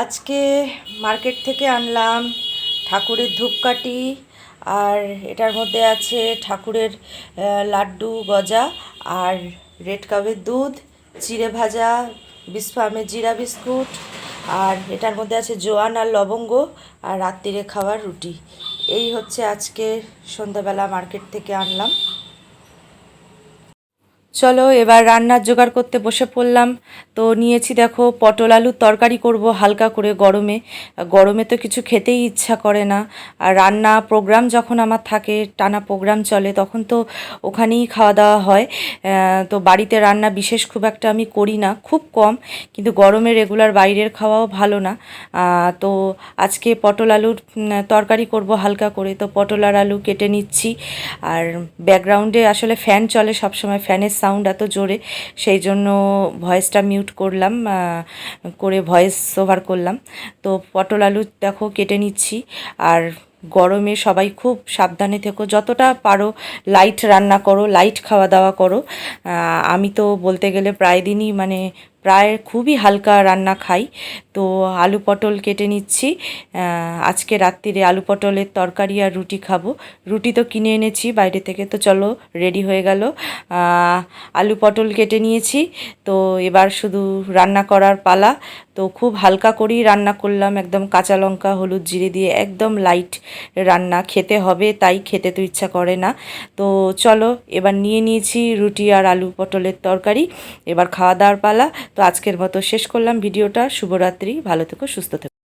আজকে মার্কেট থেকে আনলাম ঠাকুরের ধূপকাঠি আর এটার মধ্যে আছে ঠাকুরের লাড্ডু, গজা আর রেড কাপের দুধ, চিড়ে ভাজা, বিস্ফামের জিরা বিস্কুট আর এটার মধ্যে আছে জোয়ান আর লবঙ্গ আর রাত্রিরে খাওয়ার রুটি। এই হচ্ছে আজকে সন্ধ্যাবেলা মার্কেট থেকে আনলাম। চলো, এবার রান্নার জোগাড় করতে বসে পড়লাম। তো নিয়েছি দেখো, পটল আলুর তরকারি করব হালকা করে গরমে। গরমে তো কিছু খেতেই ইচ্ছা করে না। আর রান্না প্রোগ্রাম যখন আমার থাকে, টানা প্রোগ্রাম চলে, তখন তো ওখানেই খাওয়া দাওয়া হয়। তো বাড়িতে রান্না বিশেষ খুব একটা আমি করি না, খুব কম। কিন্তু গরমে রেগুলার বাইরের খাওয়াও ভালো না। তো আজকে পটল আলুর তরকারি করব হালকা করে। তো পটল আর আলু কেটে নিচ্ছি। আর ব্যাকগ্রাউন্ডে আসলে ফ্যান চলে সবসময় ফ্যানের সাউন্ড এত জোরে, সেই জন্য ভয়েসটা মিউট করলাম করে ভয়েস ওভার করলাম। তো পটল আলু দেখো কেটে নিচ্ছি, আর গরমে সবাই খুব সাবধানে থেকো। যতটা পারো লাইট রান্না করো লাইট খাওয়া দাওয়া করো আমি তো বলতে গেলে প্রায় দিনই মানে প্রায় খুবই হালকা রান্না খাই। তো আলু পটল কেটে নিচ্ছি। আজকে রাত্রিরে আলু পটলের তরকারি আর রুটি খাব। রুটি তো কিনে এনেছি, বাইরে থেকে তো চলো, রেডি হয়ে গেল। আলু পটল কেটে নিয়েছি। তো এবার শুধু রান্না করার পালা। তো খুব হালকা করেই রান্না করলাম। একদম কাঁচা লঙ্কা, হলুদ জিরে দিয়ে একদম লাইট রান্না। খেতে হবে, তাই খেতে তো ইচ্ছা করে না। তো চলো, এবার নিয়ে নিয়েছি রুটি আর আলু পটলের তরকারি। এবার খাওয়া দাওয়ার পালা। তো আজকের মতো শেষ করলাম ভিডিওটা। শুভরাত্রি ভালো থেকো সুস্থ থেকো।